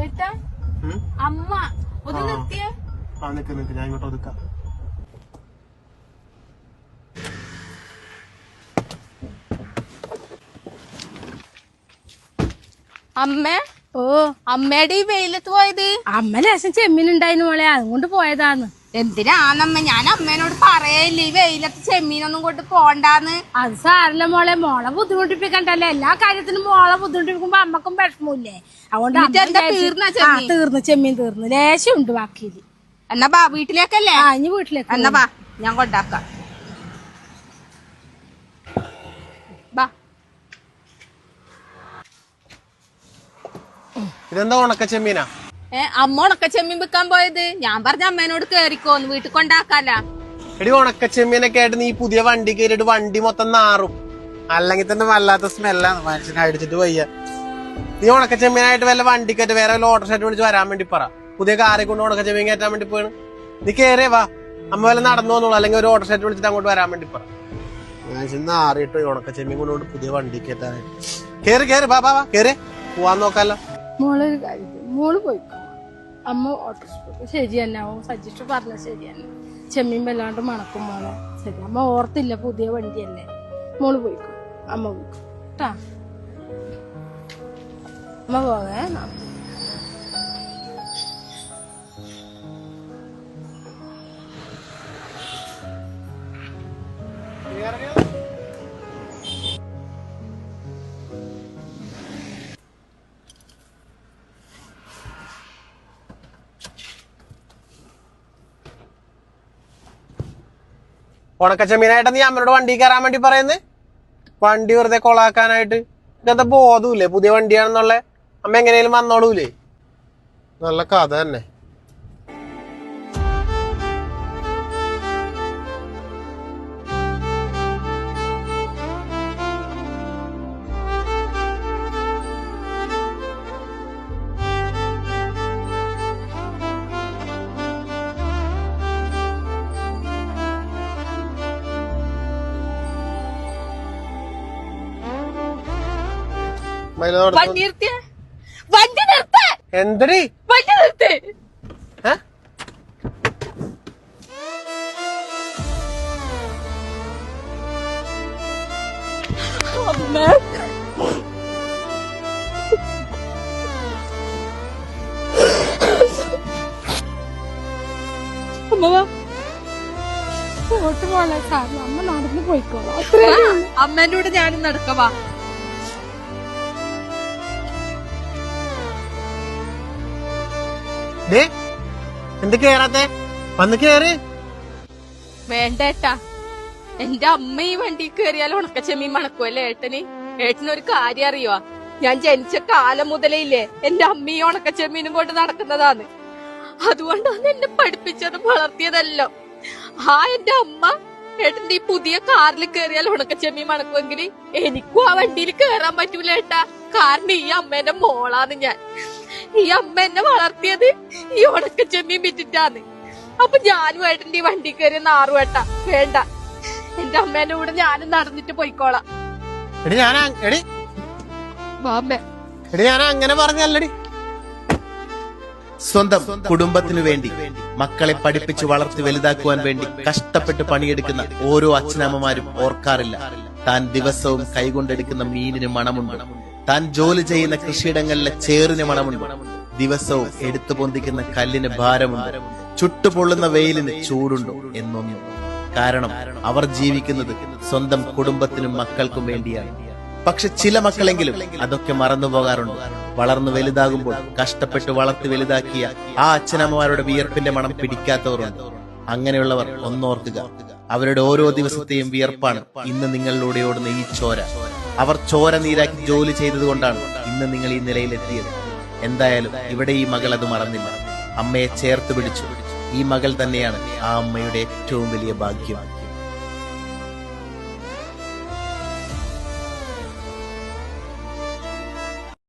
കേട്ടാ? അമ്മ ഒന്ന് നിക്ക് നിക്ക് ഞാൻ ഇങ്ങോട്ട് ഒതുക്കാം. അമ്മേ? ഓ. അമ്മയുടെ ഈ വെയിലത്ത് പോയത്? അമ്മ ലേശം ചെമ്മീൻ ഉണ്ടായിരുന്നു മോളെ അതുകൊണ്ട് പോയതാന്ന്. എന്തിനാന്നമ്മ ഞാൻ അമ്മേനോട് പറയല്ലേ ഈ വെയിലത്ത് ചെമ്മീനൊന്നും കൊണ്ട് പോണ്ടാന്ന്. അത് സാരല്ല മോളെ മോളെ ബുദ്ധിമുട്ടിപ്പിക്കണ്ടല്ലേ? എല്ലാ കാര്യത്തിനും മോളെ ബുദ്ധിമുട്ടിപ്പിക്കുമ്പോ അമ്മക്കും വിഷമമില്ലേ അതുകൊണ്ട് അമ്മ വിചാരിച്ചു- ആ, ചെമ്മീൻ? തീർന്നു ചെമ്മീൻ തീർന്നു. ലേശം ഉണ്ട് ബാക്കിയിൽ. എന്നാ ബാ വീട്ടിലേക്കല്ലേ? ആ ഇനി വീട്ടിലേക്ക് എന്നാ ബാ ഞാൻ കൊണ്ടാക്കാം. ബാ. ഇതെന്താ ഉണക്ക ചെമ്മീനാ? അമ്മ ചെമ്മീൻ വിൽക്കാൻ പോയത്? ഞാൻ പറഞ്ഞ അമ്മേനോട് കേറിക്കോന്ന് വീട്ടിൽ കൊണ്ടാക്കാല എടി ഉണക്ക ചെമ്മീനൊക്കെ ആയിട്ട് നീ പുതിയ വണ്ടി കയറിയിട്ട് വണ്ടി മൊത്തം നാറും. അല്ലെങ്കിൽ തന്നെ വല്ലാത്ത സ്മെല്ലാണ് മനുഷ്യനെ അടിച്ചിട്ട് വയ്യ. നീ ഉണക്ക ചെമ്മീനായിട്ട് വല്ല കയറ്റി വേറെ വല്ല ഓട്ടോ ഷർട്ട് വിളിച്ച് വരാൻ വേണ്ടി പറ. പുതിയ കാറി കൊണ്ട് ഉണക്ക ചെമ്മീൻ കയറ്റാൻ വേണ്ടി പോയാണ് നീ കേറിയേ വാ. അമ്മ വല്ല നടന്നു വന്നോളൂ അല്ലെങ്കിൽ ഒരു ഓട്ടോ ഷർട്ട് വിളിച്ചിട്ട് അങ്ങോട്ട് വരാൻ വേണ്ടി പറ. മനുഷ്യൻ നാറിയിട്ട് ഈ ഉണക്ക ചെമ്മീൻ കൊണ്ടുകൊണ്ട് പുതിയ വണ്ടി കയറ്റാനായിട്ട്. കേറി കേറി വാ വാ വാ കേറി. പോവാൻ നോക്കാലോ മോൾ മോൾ പോയിക്കോ. അമ്മ ഓട്ടോ ശരി തന്നെ അവൻ സജിസ്റ്റ് പറഞ്ഞ ശരി തന്നെ. ചെമ്മീൻ വല്ലാണ്ട് മണക്കും മോളെ ശരി അമ്മ ഓർത്തില്ല പുതിയ വണ്ടിയല്ലേ. മോൾ പോയിക്കോ. അമ്മ പോയിക്കോ. കേട്ടാ അമ്മ പോവേ ഉണക്ക ചെമ്മീനായിട്ട് നീ അമ്മയുടെ വണ്ടി കയറാൻ വേണ്ടി പറയുന്നത് വണ്ടി വെറുതെ കൊളാക്കാനായിട്ട്? ഇതെന്താ ബോധമില്ലേ പുതിയ വണ്ടിയാണെന്നുള്ള അമ്മ എങ്ങനെയും വന്നോളൂലേ? നല്ല കഥ തന്നെ. വണ്ടി നിർത്തിയ? വണ്ടി നിർത്ത! എന്തടി വണ്ടി നിർത്തേ? അമ്മ. നടന്നു പോയിക്കോളാം. ആ, അമ്മേന്റെ കൂടെ ഞാനും നടക്കവാ കേറാത്തെ വേണ്ടേട്ടാ. എന്റെ അമ്മ ഈ വണ്ടി കയറിയാൽ ഉണക്കച്ചെമ്മീൻ മണക്കുമല്ലേ ഏട്ടന്? ഏട്ടനൊരു കാര്യം അറിയുവാ. ഞാൻ ജനിച്ച കാലം മുതലേ ഇല്ലേ എന്റെ അമ്മ ഈ ഉണക്കച്ചെമ്മീനും കൊണ്ട് നടക്കുന്നതാണ്. അതുകൊണ്ടാണ് എന്നെ പഠിപ്പിച്ചതും വളർത്തിയതല്ലോ. ആ എന്റെ അമ്മ ഏട്ടന്റെ ഈ പുതിയ കാറിൽ കയറിയാൽ ഉണക്കച്ചെമ്മീൻ മണക്കുമെങ്കിൽ എനിക്കും ആ വണ്ടിയിൽ കയറാൻ പറ്റൂല ഏട്ടാ കാരണം ഈ അമ്മേന്റെ മോളാന്ന് ഞാൻ. ഈ അമ്മ എന്നെ വളർത്തിയത് ഈ ഉണക്കച്ചെമ്മീൻ വിറ്റിട്ടാന്ന് അപ്പൊ ഞാനും ഏട്ടൻ ഈ വണ്ടി കയറി നാറു ഏട്ടാ. വേണ്ട. എന്റെ അമ്മേന്റെ കൂടെ ഞാനും നടന്നിട്ട് പോയിക്കോളാം. എടി ഞാൻ എടി. എടി ഞാൻ അങ്ങനെ പറഞ്ഞല്ലടി സ്വന്തം കുടുംബത്തിനു വേണ്ടി മക്കളെ പഠിപ്പിച്ച് വളർത്തി വലുതാക്കുവാൻ വേണ്ടി കഷ്ടപ്പെട്ട് പണിയെടുക്കുന്ന ഓരോ അച്ഛനമ്മമാരും ഓർക്കാറില്ല. താൻ ദിവസവും കൈകൊണ്ടെടുക്കുന്ന മീനിന് മണമുണ്ട്? താൻ ജോലി ചെയ്യുന്ന കൃഷിയിടങ്ങളിലെ ചേറിന് മണമുണ്ട്. ദിവസവും എടുത്തു പൊന്തിക്കുന്ന കല്ലിന് ഭാരമുണ്ട്. ചുട്ടുപൊള്ളുന്ന വെയിലിന് ചൂടുണ്ടോ എന്നൊന്നും. കാരണം അവർ ജീവിക്കുന്നത് സ്വന്തം കുടുംബത്തിനും മക്കൾക്കും വേണ്ടിയാണ്. പക്ഷെ ചില മക്കളെങ്കിലും അതൊക്കെ മറന്നു പോകാറുണ്ട്. വളർന്നു വലുതാകുമ്പോൾ കഷ്ടപ്പെട്ട് വളർത്തി വലുതാക്കിയ ആ അച്ഛനമ്മമാരുടെ വിയർപ്പിന്റെ മണം പിടിക്കാത്തവരുണ്ട് അങ്ങനെയുള്ളവർ ഒന്നോർക്കുക. അവരുടെ ഓരോ ദിവസത്തെയും വിയർപ്പാണ് ഇന്ന് നിങ്ങളിലൂടെ ഓടുന്ന ഈ ചോര. അവർ ചോര നീരാക്കി ജോലി ചെയ്തതുകൊണ്ടാണ് ഇന്ന് നിങ്ങൾ ഈ നിലയിലെത്തിയത് എന്തായാലും ഇവിടെ ഈ മകൾ അത് മറന്നില്ല. അമ്മയെ ചേർത്ത് പിടിച്ചു. ഈ മകൾ തന്നെയാണ് ആ അമ്മയുടെ ഏറ്റവും വലിയ ഭാഗ്യം.